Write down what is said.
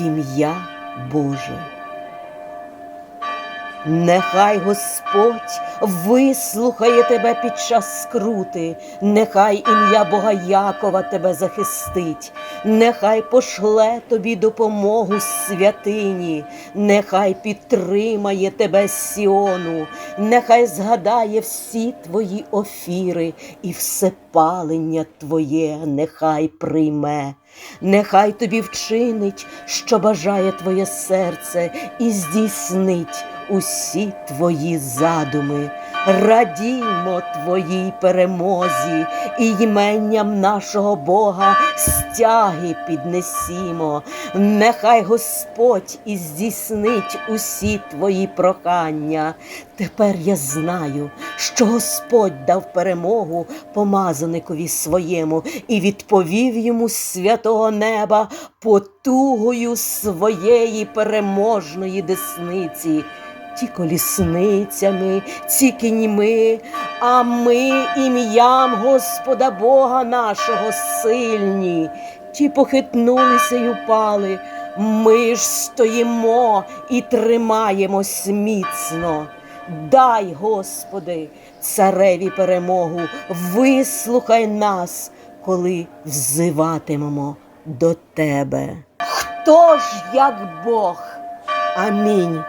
в ім'я Боже. Нехай Господь вислухає тебе під час скрути, нехай ім'я Бога Якова тебе захистить, нехай пошле тобі допомогу святині, нехай підтримає тебе Сіону, нехай згадає всі твої офіри і все палення твоє нехай прийме. Нехай тобі вчинить, що бажає твоє серце, і здійснить усі твої задуми. Радіймо твоїй перемозі, і йменням нашого Бога стяги піднесімо. Нехай Господь і здійснить усі твої прохання. Тепер я знаю, що Господь дав перемогу помазаникові своєму і відповів йому святого неба потугою своєї переможної десниці. Ті колісницями, ці кіньми, а ми ім'ям Господа Бога нашого сильні. Ті похитнулися й упали. Ми ж стоїмо і тримаємось міцно. Дай, Господи, цареві перемогу, вислухай нас, коли взиватимемо до Тебе. Хто ж як Бог? Амінь.